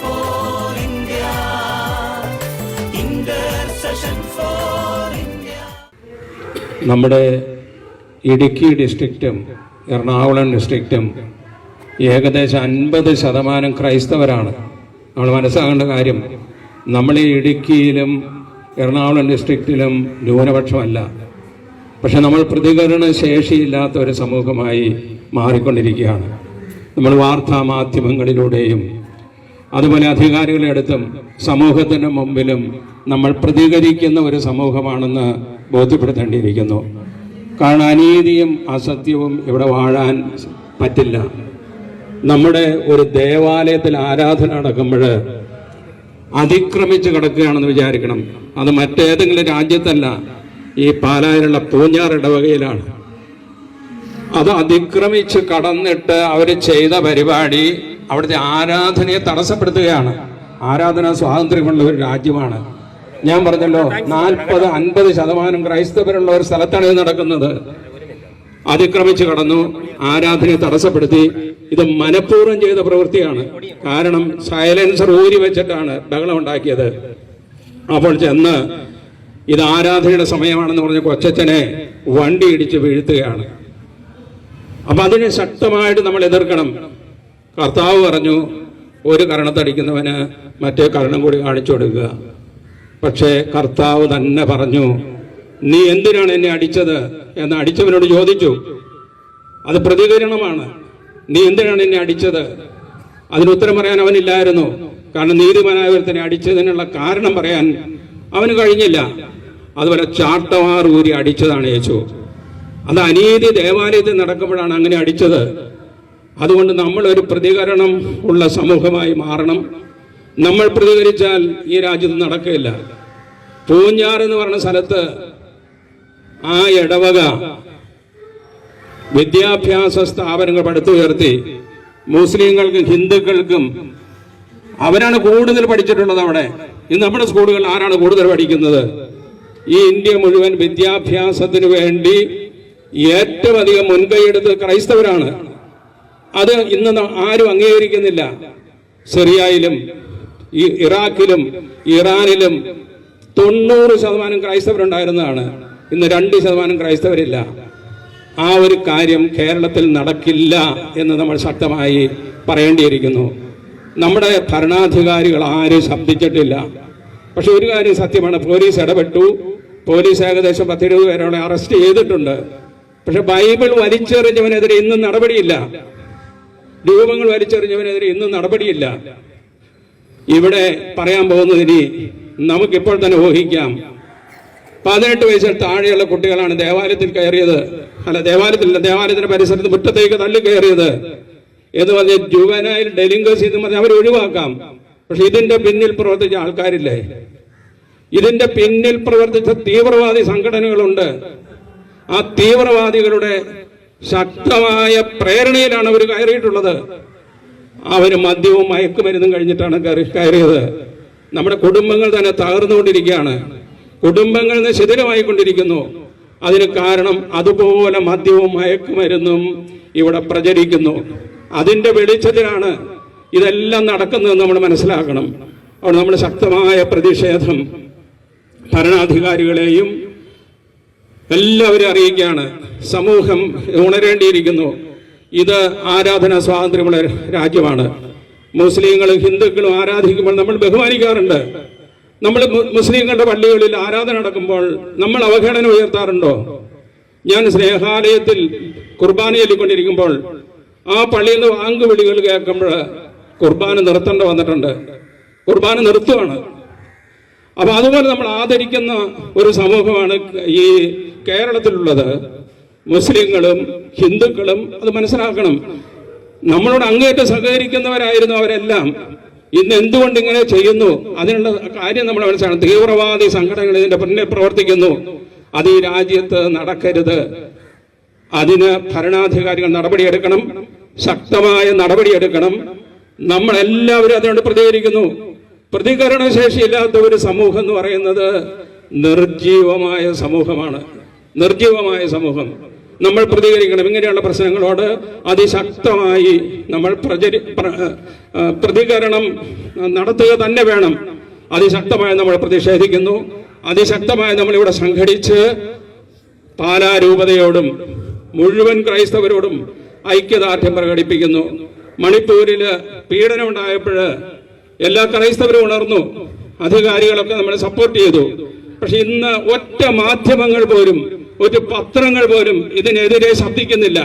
For India. For India. നമ്മുടെ ഇടുക്കി ഡിസ്ട്രിക്റ്റും എറണാകുളം ഡിസ്ട്രിക്റ്റും ഏകദേശം അൻപത് ശതമാനം ക്രൈസ്തവരാണ് നമ്മൾ മനസ്സിലാക്കേണ്ട കാര്യം നമ്മൾ ഈ ഇടുക്കിയിലും എറണാകുളം ഡിസ്ട്രിക്റ്റിലും ന്യൂനപക്ഷമല്ല പക്ഷെ നമ്മൾ പ്രതികരണ ശേഷിയില്ലാത്ത ഒരു സമൂഹമായി മാറിക്കൊണ്ടിരിക്കുകയാണ് നമ്മൾ വാർത്താ മാധ്യമങ്ങളിലൂടെയും അതുപോലെ അധികാരികളുടെ അടുത്തും സമൂഹത്തിന് മുമ്പിലും നമ്മൾ പ്രതികരിക്കുന്ന ഒരു സമൂഹമാണെന്ന് ബോധ്യപ്പെടുത്തേണ്ടിയിരിക്കുന്നു. കാരണം അനീതിയും അസത്യവും ഇവിടെ വാഴാൻ പറ്റില്ല. നമ്മുടെ ഒരു ദേവാലയത്തിൽ ആരാധന നടക്കുമ്പോൾ അതിക്രമിച്ച് കിടക്കുകയാണെന്ന് വിചാരിക്കണം. അത് മറ്റേതെങ്കിലും രാജ്യത്തല്ല ഈ പാലായിലുള്ള പൂഞ്ഞാർ ഇടവകയിലാണ്. അത് അതിക്രമിച്ച് കടന്നിട്ട് അവർ ചെയ്ത പരിപാടി അവിടുത്തെ ആരാധനയെ തടസ്സപ്പെടുത്തുകയാണ്. ആരാധന സ്വാതന്ത്ര്യമുള്ള ഒരു രാജ്യമാണ്. ഞാൻ പറഞ്ഞല്ലോ നാൽപ്പത് അൻപത് ശതമാനം ക്രൈസ്തവരുള്ള ഒരു സ്ഥലത്താണ് ഇത് നടക്കുന്നത്. അതിക്രമിച്ച് കടന്നു ആരാധനയെ തടസ്സപ്പെടുത്തി. ഇത് മനഃപൂർവം ചെയ്ത പ്രവൃത്തിയാണ്. കാരണം സൈലൻസർ ഊരി വെച്ചിട്ടാണ് ബഹളം ഉണ്ടാക്കിയത്. അപ്പോൾ ചെന്ന് ഇത് ആരാധനയുടെ സമയമാണെന്ന് പറഞ്ഞ കൊച്ചച്ഛനെ വണ്ടി ഇടിച്ച് വീഴ്ത്തുകയാണ്. അപ്പൊ അതിനെ ശക്തമായിട്ട് നമ്മൾ എതിർക്കണം. കർത്താവ് പറഞ്ഞു ഒരു കരണത്തടിക്കുന്നവന് മറ്റേ കരണം കൂടി കാണിച്ചു കൊടുക്കുക. പക്ഷേ കർത്താവ് തന്നെ പറഞ്ഞു നീ എന്തിനാണ് എന്നെ അടിച്ചത്? എന്ന് അടിച്ചവനോട് ചോദിച്ചു. അത് പ്രതികരണമാണ്. നീ എന്തിനാണ് എന്നെ അടിച്ചത്? അതിന് ഉത്തരം പറയാൻ അവനില്ലായിരുന്നു. കാരണം നീതിമാനായവർ തന്നെ അടിച്ചതിനുള്ള കാരണം പറയാൻ അവന് കഴിഞ്ഞില്ല. അതുപോലെ ചാട്ടവാർ ഊരി അടിച്ചതാണ് യേശു. അത് അനീതി ദേവാലയത്തിൽ നടക്കുമ്പോഴാണ് അങ്ങനെ അടിച്ചത്. അതുകൊണ്ട് നമ്മൾ ഒരു പ്രതികരണം ഉള്ള സമൂഹമായി മാറണം. നമ്മൾ പ്രതികരിച്ചാൽ ഈ രാജ്യത്ത് നടക്കില്ല പൂഞ്ഞാർ എന്ന് പറഞ്ഞ സ്ഥലത്ത് ആ ഇടവക വിദ്യാഭ്യാസ സ്ഥാപനങ്ങൾ പടുത്തുയർത്തി മുസ്ലിങ്ങൾക്കും ഹിന്ദുക്കൾക്കും അവരാണ് കൂടുതൽ പഠിച്ചിട്ടുള്ളത് അവിടെ. ഇന്ന് നമ്മുടെ സ്കൂളുകളിൽ ആരാണ് കൂടുതൽ പഠിക്കുന്നത്? ഈ ഇന്ത്യ മുഴുവൻ വിദ്യാഭ്യാസത്തിന് വേണ്ടി ഏറ്റവും അധികം മുൻകൈയെടുത്ത് ക്രൈസ്തവരാണ്. അത് ഇന്ന് ആരും അംഗീകരിക്കുന്നില്ല. സിറിയയിലും ഇറാഖിലും ഇറാനിലും തൊണ്ണൂറ് ശതമാനം ക്രൈസ്തവരുണ്ടായിരുന്നതാണ്. ഇന്ന് രണ്ട് ശതമാനം ക്രൈസ്തവരില്ല. ആ ഒരു കാര്യം കേരളത്തിൽ നടക്കില്ല എന്ന് നമ്മൾ ശക്തമായി പറയേണ്ടിയിരിക്കുന്നു. നമ്മുടെ ഭരണാധികാരികൾ ആരും ശബ്ദിച്ചിട്ടില്ല. പക്ഷെ ഒരു കാര്യം സത്യമാണ് പോലീസ് ഇടപെട്ടു. പോലീസ് ഏകദേശം പത്തിരുപത് പേരോടെ അറസ്റ്റ് ചെയ്തിട്ടുണ്ട്. പക്ഷെ ബൈബിൾ വലിച്ചെറിഞ്ഞവനെതിരെ ഇന്നും നടപടിയില്ല. രൂപങ്ങൾ വലിച്ചെറിഞ്ഞവനെതിരെ ഇന്നും നടപടിയില്ല. ഇവിടെ പറയാൻ പോകുന്നതിന് നമുക്കിപ്പോൾ തന്നെ ഊഹിക്കാം. പതിനെട്ട് വയസ്സിൽ താഴെയുള്ള കുട്ടികളാണ് ദേവാലയത്തിൽ കയറിയത്. അല്ല ദേവാലയത്തിലല്ല ദേവാലയത്തിന്റെ പരിസരത്ത് മുറ്റത്തേക്ക് തള്ളി കയറിയത്. എന്ന് പറഞ്ഞ ജുവനായിൽ ഡെലിങ്കസി എന്ന് പറഞ്ഞാൽ അവർ ഒഴിവാക്കാം. പക്ഷെ ഇതിന്റെ പിന്നിൽ പ്രവർത്തിച്ച ആൾക്കാരില്ലേ? ഇതിന്റെ പിന്നിൽ പ്രവർത്തിച്ച തീവ്രവാദി സംഘടനകളുണ്ട്. ആ തീവ്രവാദികളുടെ ശക്തമായ പ്രേരണയിലാണ് അവർ കയറിയിട്ടുള്ളത്. അവർ മദ്യവും മയക്കുമരുന്നും കഴിഞ്ഞിട്ടാണ് കയറി- കയറിയത്. നമ്മുടെ കുടുംബങ്ങൾ തന്നെ തകർന്നുകൊണ്ടിരിക്കുകയാണ്. കുടുംബങ്ങൾ ശിഥിലമായിക്കൊണ്ടിരിക്കുന്നു. അതിന് കാരണം അതുപോലെ മദ്യവും മയക്കുമരുന്നും ഇവിടെ പ്രചരിക്കുന്നു. അതിന്റെ വെളിച്ചത്തിലാണ് ഇതെല്ലാം നടക്കുന്നതെന്ന് നമ്മൾ മനസ്സിലാക്കണം. അവിടെ നമ്മൾ ശക്തമായ പ്രതിഷേധം ഭരണാധികാരികളെയും എല്ലാവരും അറിയിക്കുകയാണ്. സമൂഹം ഉണരേണ്ടിയിരിക്കുന്നു. ഇത് ആരാധന സ്വാതന്ത്ര്യമുള്ള രാജ്യമാണ്. മുസ്ലിങ്ങളും ഹിന്ദുക്കളും ആരാധിക്കുമ്പോൾ നമ്മൾ ബഹുമാനിക്കാറുണ്ട്. നമ്മൾ മുസ്ലിങ്ങളുടെ പള്ളികളിൽ ആരാധന നടക്കുമ്പോൾ നമ്മൾ അവഗണന ഉയർത്താറുണ്ടോ? ഞാൻ സ്നേഹാലയത്തിൽ കുർബാന ചൊല്ലിക്കൊണ്ടിരിക്കുമ്പോൾ ആ പള്ളിയിൽ നിന്ന് വാങ്കുവിളികൾ കേൾക്കുമ്പോൾ കുർബാന നിർത്തേണ്ട വന്നിട്ടുണ്ട്. കുർബാന നിർത്തുവാണ്. അപ്പൊ അതുപോലെ നമ്മൾ ആദരിക്കുന്ന ഒരു സമൂഹമാണ് ഈ കേരളത്തിലുള്ളത്. മുസ്ലിങ്ങളും ഹിന്ദുക്കളും അത് മനസ്സിലാക്കണം. നമ്മളോട് അങ്ങേറ്റം സഹകരിക്കുന്നവരായിരുന്നു അവരെല്ലാം. ഇന്ന് എന്തുകൊണ്ട് ഇങ്ങനെ ചെയ്യുന്നു? അതിനുള്ള കാര്യം നമ്മൾ മനസ്സിലാക്കണം. തീവ്രവാദി സംഘടനകൾ ഇതിന്റെ പിന്നിൽ പ്രവർത്തിക്കുന്നു. അത് ഈ രാജ്യത്ത് നടക്കരുത്. അതിന് ഭരണാധികാരികൾ നടപടിയെടുക്കണം. ശക്തമായ നടപടിയെടുക്കണം. നമ്മളെല്ലാവരും അതിനോട് പ്രതികരിക്കുന്നു. പ്രതികരണശേഷിയില്ലാത്ത ഒരു സമൂഹം എന്ന് പറയുന്നത് നിർജീവമായ സമൂഹമാണ്. നിർജീവമായ സമൂഹം. നമ്മൾ പ്രതികരിക്കണം. ഇങ്ങനെയുള്ള പ്രശ്നങ്ങളോട് അതിശക്തമായി നമ്മൾ പ്രചരി പ്രതികരണം നടത്തുക തന്നെ വേണം. അതിശക്തമായി നമ്മൾ പ്രതിഷേധിക്കുന്നു. അതിശക്തമായി നമ്മളിവിടെ സംഘടിച്ച് പാലാരൂപതയോടും മുഴുവൻ ക്രൈസ്തവരോടും ഐക്യദാർഢ്യം പ്രകടിപ്പിക്കുന്നു. മണിപ്പൂരിൽ പീഡനം ഉണ്ടായപ്പോൾ എല്ലാ ക്രൈസ്തവരും ഉണർന്നു. അധികാരികളൊക്കെ നമ്മളെ സപ്പോർട്ട് ചെയ്തു. പക്ഷെ ഇന്ന് ഒറ്റ മാധ്യമങ്ങൾ പോലും ഒരു പത്രങ്ങൾ പോലും ഇതിനെതിരെ ശബ്ദിക്കുന്നില്ല.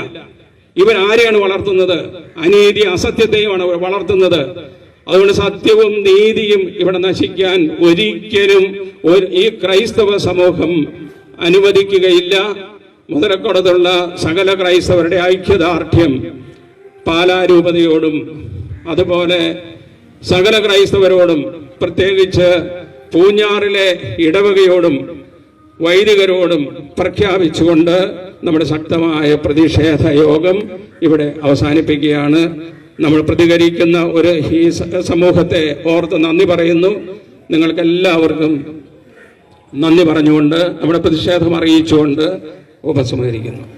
ഇവൻ ആരെയാണ് വളർത്തുന്നത്? അനീതി അസത്യത്തെയുമാണ് വളർത്തുന്നത്. അതുകൊണ്ട് സത്യവും നീതിയും ഇവിടെ നശിക്കാൻ ഒരിക്കലും ഈ ക്രൈസ്തവ സമൂഹം അനുവദിക്കുകയില്ല. മുതലക്കുടത്തുള്ള സകല ക്രൈസ്തവരുടെ ഐക്യദാർഢ്യം പാലാരൂപതയോടും അതുപോലെ സകല ക്രൈസ്തവരോടും പ്രത്യേകിച്ച് പൂഞ്ഞാറിലെ ഇടവകയോടും വൈദികരോടും പ്രഖ്യാപിച്ചുകൊണ്ട് നമ്മുടെ ശക്തമായ പ്രതിഷേധ യോഗം ഇവിടെ അവസാനിപ്പിക്കുകയാണ്. നമ്മൾ പ്രതികരിക്കുന്ന ഒരു ഈ സമൂഹത്തെ ഓർത്ത് നന്ദി പറയുന്നു. നിങ്ങൾക്കെല്ലാവർക്കും നന്ദി പറഞ്ഞുകൊണ്ട് നമ്മുടെ പ്രതിഷേധം അറിയിച്ചുകൊണ്ട് ഉപസംഹരിക്കുന്നു.